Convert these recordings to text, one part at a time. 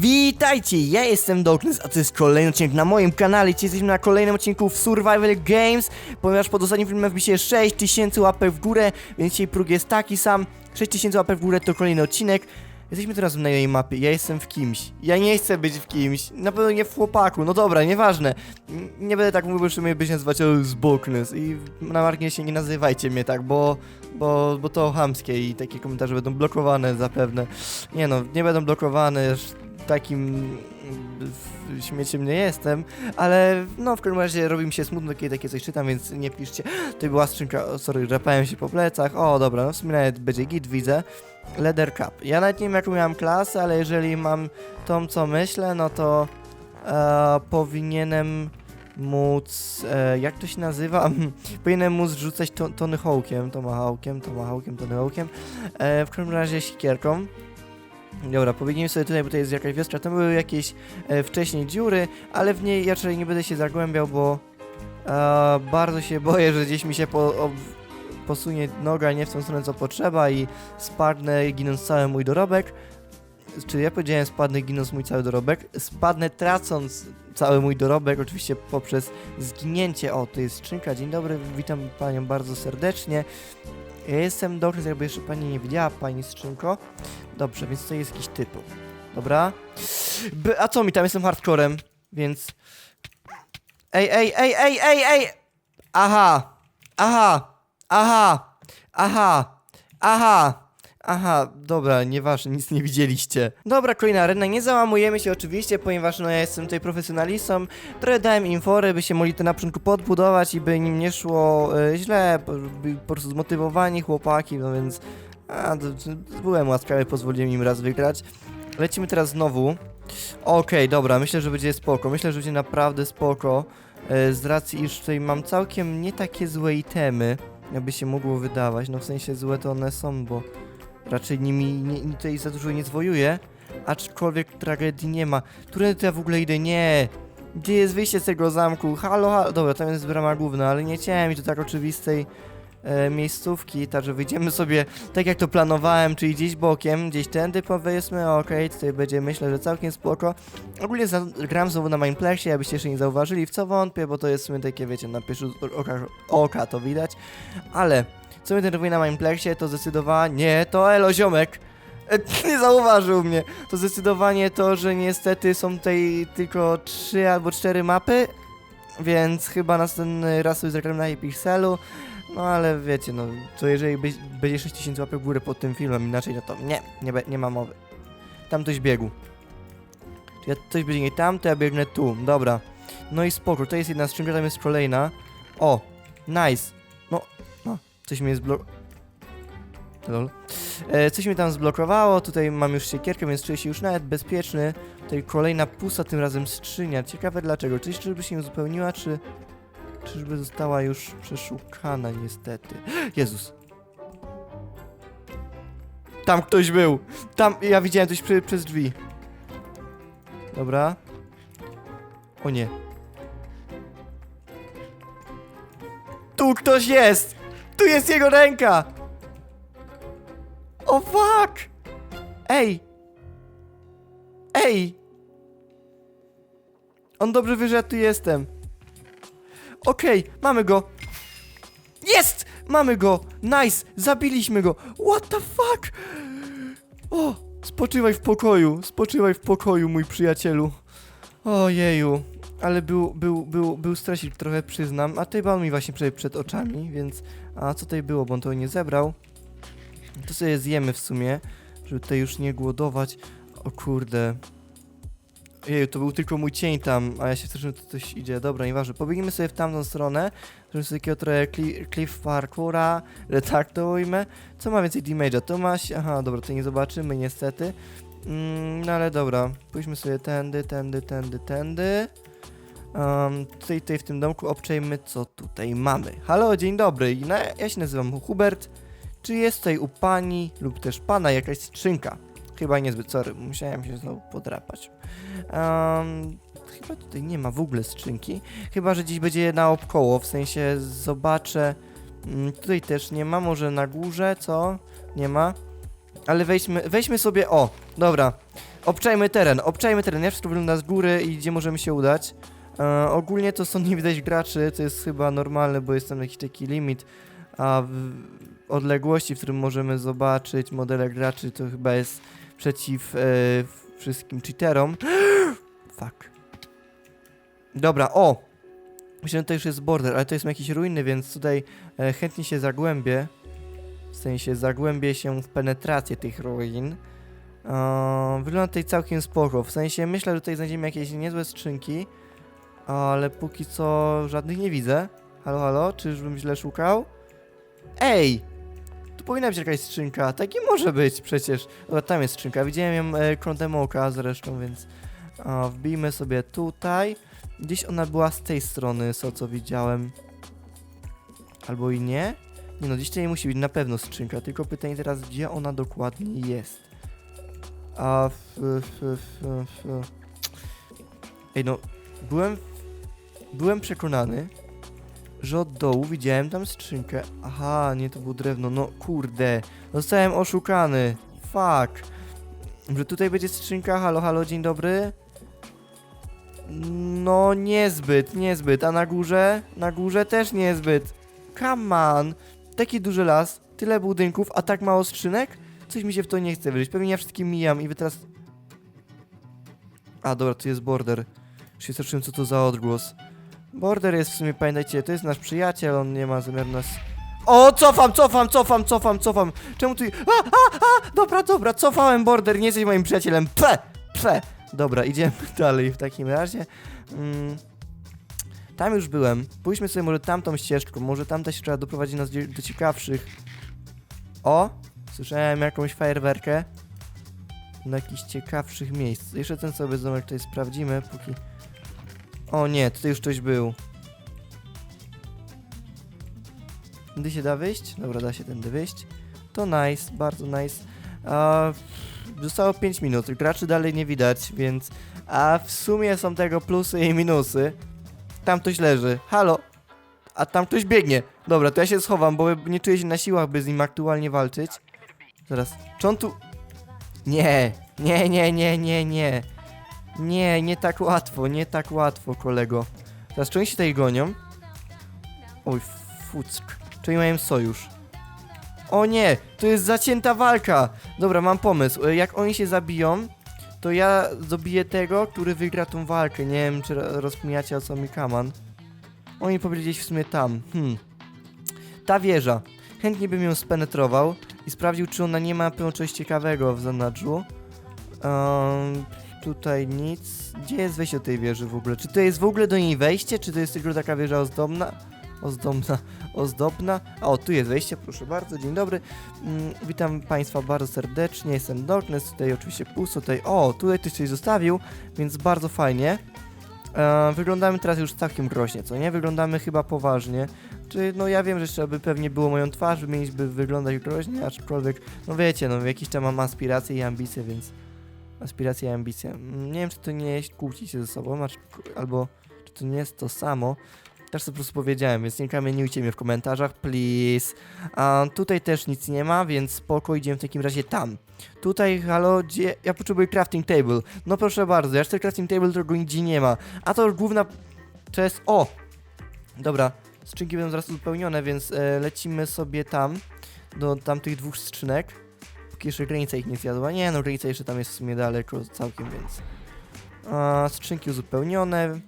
Witajcie, ja jestem Darkness, a to jest kolejny odcinek na moim kanale. Dzisiaj jesteśmy na kolejnym odcinku w Survival Games, ponieważ pod ostatnim filmem wbisie 6000 łapek w górę, więc dzisiaj próg jest taki sam. 6000 łapek w górę to kolejny odcinek. Jesteśmy teraz na jej mapie, ja jestem w kimś. Ja nie chcę być w kimś, na pewno nie w chłopaku, no dobra, nieważne. Nie będę tak mówił, że mnie byś nazywać z Darkness i na marginesie nie nazywajcie mnie tak, bo, bo, bo to chamskie i takie komentarze będą blokowane zapewne. Nie no, nie będą blokowane, takim śmieciem nie jestem, ale no w każdym razie robi mi się smutno, kiedy takie coś czytam, więc nie piszcie. To była skrzynka, sorry, drapałem się po plecach, o dobra, no w sumie nawet będzie git, widzę. Leather Cup. Ja nawet nie wiem jaką miałem klasę, ale jeżeli mam tą co myślę, no to e, powinienem móc, e, jak to się nazywa? powinienem móc rzucać to, Tony Hawkiem, Tomahawkiem, Tomahawkiem, Tony Hawkiem, e, w każdym razie sikierką. Dobra, pobiegniemy sobie tutaj, bo to jest jakaś wioska. Tam były jakieś e, wcześniej dziury, ale w niej raczej nie będę się zagłębiał, bo e, bardzo się boję, że gdzieś mi się po, ob, posunie noga nie w tą stronę, co potrzeba i spadnę, ginąc cały mój dorobek. Czy ja powiedziałem spadnę, ginąc mój cały dorobek? Spadnę, tracąc cały mój dorobek, oczywiście poprzez zginięcie. O, to jest skrzynka. Dzień dobry, witam panią bardzo serdecznie. Ja jestem doktor, jakby jeszcze pani nie widziała, pani skrzynko. Dobrze, więc to jest jakiś typu. Dobra. B a co mi tam? Jestem hardcorem, więc... Ej, ej, ej, ej, ej, ej! Aha! Aha! Aha! Aha! Aha! Aha, dobra, nieważne, nic nie widzieliście. Dobra, kolejna arena, nie załamujemy się oczywiście, ponieważ no ja jestem tutaj profesjonalistą. Trochę dałem im fory, by się mogli to na początku podbudować i by im nie szło e, źle, po, po prostu zmotywowani chłopaki, no więc... A, to, to byłem łaskawy, pozwoliłem im raz wygrać. Lecimy teraz znowu. Okej, dobra, myślę, że będzie spoko. Myślę, że będzie naprawdę spoko. E, z racji, iż tutaj mam całkiem nie takie złe itemy, jakby się mogło wydawać. No w sensie złe to one są, bo raczej nimi nie, tutaj za dużo nie zwojuję. Aczkolwiek tragedii nie ma. Którędy to ja w ogóle idę? Nie! Gdzie jest wyjście z tego zamku? Halo, halo. Dobra, tam jest brama główna, ale nie chciałem mi to tak oczywistej e, miejscówki, także wyjdziemy sobie tak jak to planowałem, czyli gdzieś bokiem, gdzieś tędy powiedzmy, okej, tutaj będzie myślę, że całkiem spoko. Ogólnie za, gram znowu na Mineplexie, abyście jeszcze nie zauważyli, w co wątpię, bo to jest w sumie takie, wiecie, na pierwszy rzut oka, oka to widać, ale co mnie denerwuje na Mineplexie, to zdecydowanie to elo ziomek. E, Nie zauważył mnie. To zdecydowanie to, że niestety są tutaj tylko trzy albo cztery mapy, więc chyba następny raz sobie zagram na Pixelu. No ale wiecie, no to jeżeli będzie 6000 łapek w górę pod tym filmem, inaczej no to nie, nie, nie ma mowy. Tam ktoś biegł. Czy ja coś biegnie tam, to ja biegnę tu. Dobra. No i spoko, to jest jedna skrzynka, tam jest kolejna. O, nice. Coś mnie zblo... Lol. E, coś mnie tam zblokowało, tutaj mam już siekierkę, więc czuję się już nawet bezpieczny. Tutaj kolejna pusta, tym razem skrzynia. Ciekawe dlaczego. Czy czyżby się uzupełniła, czy... Czyżby została już przeszukana niestety. Jezus. Tam ktoś był. Tam, ja widziałem coś przy, przez drzwi. Dobra. O nie. Tu ktoś jest! Tu jest jego ręka! O fuck! Ej! Ej! On dobrze wie, że ja tu jestem. Okej, mamy go. Jest! Mamy go! Nice! Zabiliśmy go! What the fuck? O! Spoczywaj w pokoju, spoczywaj w pokoju, mój przyjacielu. Ojeju, ale był, był, był, był stresik trochę, przyznam. A tutaj był mi właśnie przed, przed oczami, więc... A co tutaj było, bo on to nie zebrał. To sobie zjemy w sumie, żeby tutaj już nie głodować. O kurde. Jeju, to był tylko mój cień tam, a ja się wstrzymałem, że to coś idzie. Dobra, nieważne. Pobiegniemy sobie w tamtą stronę. Zrobimy sobie takiego trochę cli cliff parkoura, ujmę. Co ma więcej damage'a? To ma... się- Aha, dobra, to nie zobaczymy niestety. Mm, no ale dobra, pójdźmy sobie tędy, tędy, tędy, tędy. Um, tutaj, tutaj w tym domku obczajmy, co tutaj mamy. Halo, dzień dobry. Ja się nazywam Hubert. Czy jest tutaj u pani lub też pana jakaś skrzynka? Chyba niezbyt, sorry, musiałem się znowu podrapać. Um, chyba tutaj nie ma w ogóle skrzynki. Chyba, że gdzieś będzie naokoło, w sensie zobaczę. Mm, tutaj też nie ma, może na górze, co? Nie ma. Ale weźmy, weźmy sobie, o, dobra. Obczajmy teren, obczajmy teren, jak wszystko wygląda z góry i gdzie możemy się udać. E, ogólnie to stąd nie widać graczy, to jest chyba normalne, bo jest tam jakiś taki limit, a w odległości, w którym możemy zobaczyć modele graczy, to chyba jest przeciw e, wszystkim cheaterom. Fuck. Dobra, o! Myślę, że to już jest border, ale to jest jakieś ruiny, więc tutaj e, chętnie się zagłębię. W sensie zagłębię się w penetrację tych ruin. E, wygląda tutaj całkiem spoko. W sensie myślę, że tutaj znajdziemy jakieś niezłe skrzynki, ale póki co żadnych nie widzę. Halo, halo, czyżbym źle szukał? Ej! Tu powinna być jakaś skrzynka. Tak nie może być przecież. Dobra, tam jest skrzynka. Widziałem ją e, kątem oka zresztą, więc a, wbijmy sobie tutaj. Gdzieś ona była z tej strony, co co widziałem. Albo i nie? Nie no, gdzieś tutaj musi być na pewno skrzynka, tylko pytanie teraz, gdzie ona dokładnie jest. A f, f, f, f. Ej no, byłem, byłem przekonany, że od dołu widziałem tam skrzynkę. Aha, nie, to było drewno, no kurde, zostałem oszukany. Fuck. Że tutaj będzie skrzynka, halo, halo, dzień dobry. No, niezbyt, niezbyt. A na górze? Na górze też niezbyt. Come on. Taki duży las, tyle budynków, a tak mało skrzynek? Coś mi się w to nie chce wierzyć. Pewnie ja wszystkim mijam i wy teraz... A, dobra, tu jest border. Już się co to za odgłos. Border jest w sumie, pamiętajcie, to jest nasz przyjaciel, on nie ma zamiaru nas... O, cofam, cofam, cofam, cofam, cofam. Czemu tu... A, a, a, dobra, dobra, cofałem border, nie jesteś moim przyjacielem. Ple, ple. Dobra, idziemy dalej w takim razie. Mm, tam już byłem. Pójdźmy sobie może tamtą ścieżką, może tamta ścieżka doprowadzi nas do, ciekawszych. O! Słyszałem jakąś fajerwerkę. Do jakichś ciekawszych miejsc. Jeszcze ten sobie domek tutaj sprawdzimy, póki... O nie, tutaj już ktoś był. Tędy się da wyjść? Dobra, da się tędy wyjść. To nice, bardzo nice. Zostało 5 minut, graczy dalej nie widać, więc... A w sumie są tego plusy i minusy. Tam ktoś leży. Halo? A tam ktoś biegnie. Dobra, to ja się schowam, bo nie czuję się na siłach, by z nim aktualnie walczyć. Zaraz. Czy on tu... Nie, nie, nie, nie, nie, nie. Nie, nie tak łatwo, nie tak łatwo, kolego. Teraz czy oni się tutaj gonią? Oj, fuck. Czy oni mają sojusz? O nie, to jest zacięta walka. Dobra, mam pomysł. E, Jak oni się zabiją, to ja dobiję tego, który wygra tą walkę. Nie wiem, czy ro- rozkminiacie o co mi kaman. Oni powiedzieli w sumie tam. Hmm. Ta wieża. Chętnie bym ją spenetrował i sprawdził, czy ona nie ma pewno czegoś ciekawego w zanadrzu. Um, tutaj nic. Gdzie jest wejście do tej wieży w ogóle? Czy to jest w ogóle do niej wejście, czy to jest tylko taka wieża ozdobna? Ozdobna, ozdobna. O, tu jest wejście, proszę bardzo, dzień dobry. Mm, witam Państwa bardzo serdecznie, jestem Darkness, tutaj oczywiście pusto, tutaj, o, tutaj ktoś coś zostawił, więc bardzo fajnie. E, wyglądamy teraz już całkiem groźnie, co nie? Wyglądamy chyba poważnie. Czy, no ja wiem, że trzeba by pewnie było moją twarz by wyglądać groźnie, aczkolwiek, no wiecie, no jakieś tam mam aspiracje i ambicje, więc aspiracje i ambicje. Mm, Nie wiem, czy to nie jest kłócić się ze sobą, acz, albo czy to nie jest to samo. Też to po prostu powiedziałem, więc nie kamieniujcie mnie w komentarzach, please. A tutaj też nic nie ma, więc spoko, idziemy w takim razie tam. Tutaj, halo, gdzie... Ja potrzebuję crafting table. No proszę bardzo, ja chcę crafting table, którego nigdzie nie ma. A to już główna... To jest... O! Dobra, skrzynki będą zaraz uzupełnione, więc e, lecimy sobie tam, do tamtych dwóch skrzynek. Jeszcze granica ich nie zjadła. Nie, no granica jeszcze tam jest w sumie daleko całkiem, więc... A, skrzynki uzupełnione.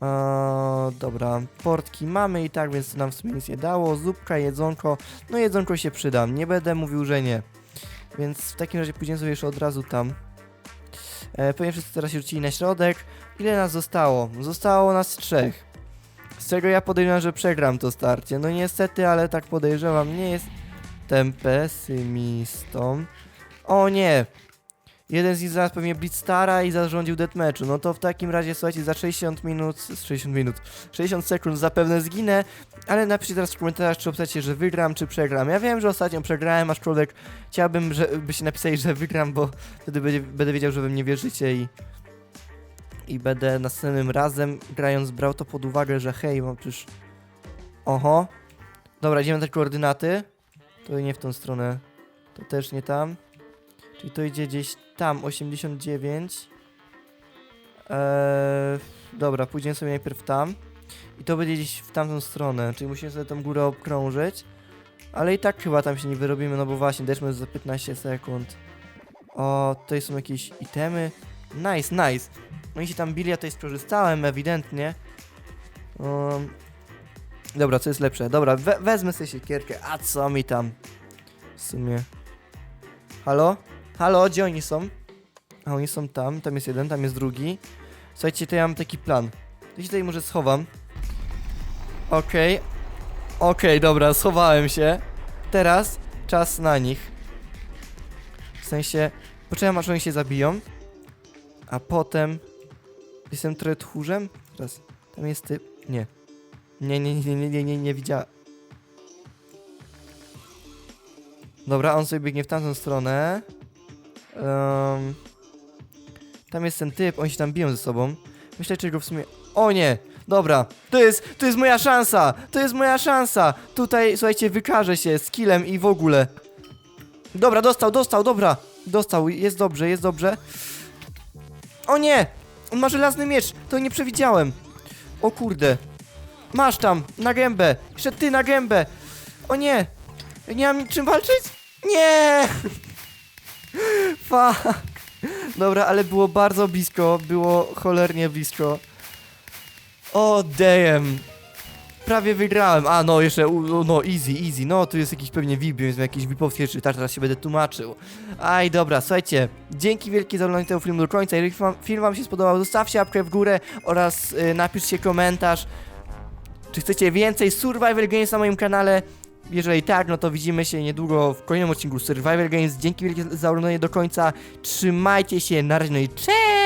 A, dobra, portki mamy i tak, więc to nam w sumie nic nie dało. Zupka, jedzonko. No jedzonko się przyda, nie będę mówił, że nie. Więc w takim razie pójdziemy sobie jeszcze od razu tam. E, pewnie wszyscy teraz się rzucili na środek. Ile nas zostało? Zostało nas trzech. Z czego ja podejrzewam, że przegram to starcie. No niestety, ale tak podejrzewam, nie jestem pesymistą. O nie! Jeden z nich zaraz pewnie Blitzstara i zarządził deathmatchu. No to w takim razie, słuchajcie, za 60 minut, 60 minut, 60 sekund zapewne zginę, ale napiszcie teraz w komentarzach, czy obstacie, że wygram, czy przegram. Ja wiem, że ostatnio przegrałem, aczkolwiek chciałbym, żebyście napisali, że wygram, bo wtedy będzie, będę wiedział, że we mnie wierzycie i i będę następnym razem, grając, brał to pod uwagę, że hej, mam przecież... Oho. Dobra, idziemy na te koordynaty. To nie w tą stronę. To też nie tam. Czyli to idzie gdzieś tam, 89. Eee, dobra, pójdziemy sobie najpierw tam. I to będzie gdzieś w tamtą stronę, czyli musimy sobie tą górę obkrążyć. Ale i tak chyba tam się nie wyrobimy, no bo właśnie, deszmy za 15 sekund. O, tutaj są jakieś itemy. Nice, nice. No i się tam bili, ja tutaj skorzystałem, ewidentnie. Um, dobra, co jest lepsze? Dobra, we wezmę sobie siekierkę. A co mi tam? W sumie. Halo? Halo, gdzie oni są? A oni są tam, tam jest jeden, tam jest drugi. Słuchajcie, to ja mam taki plan. To się tutaj może schowam. Okej. Okej, dobra, schowałem się. Teraz czas na nich. W sensie, poczekam aż oni się zabiją. A potem... Jestem trochę tchórzem? Teraz, tam jest typ. Nie. Nie, nie, nie, nie, nie, nie, nie widziałem. Dobra, on sobie biegnie w tamtą stronę. Em, tam jest ten typ, oni się tam biją ze sobą. Myślę, czy go w sumie... O nie! Dobra, to jest, to jest moja szansa! To jest moja szansa! Tutaj, słuchajcie, wykażę się skillem i w ogóle. Dobra, dostał, dostał, dobra. Dostał, jest dobrze, jest dobrze. O nie! On ma żelazny miecz, to nie przewidziałem. O kurde. Masz tam, na gębę. Jeszcze ty na gębę. O nie! Nie mam czym walczyć? Nie! Fuck. Dobra, ale było bardzo blisko, było cholernie blisko. O damn. Prawie wygrałem. A no, jeszcze, no easy, easy. No, tu jest jakiś pewnie VIP, więc jakiś VIPowski czytacz, teraz się będę tłumaczył. Aj, dobra, słuchajcie. Dzięki wielkie za oglądanie tego filmu do końca. Jeżeli film, film wam się spodobał, zostawcie łapkę w górę oraz y, napiszcie komentarz. Czy chcecie więcej Survival Games na moim kanale? Jeżeli tak, no to widzimy się niedługo w kolejnym odcinku Survival Games. Dzięki wielkie za oglądanie do końca. Trzymajcie się, na razie, no i cześć!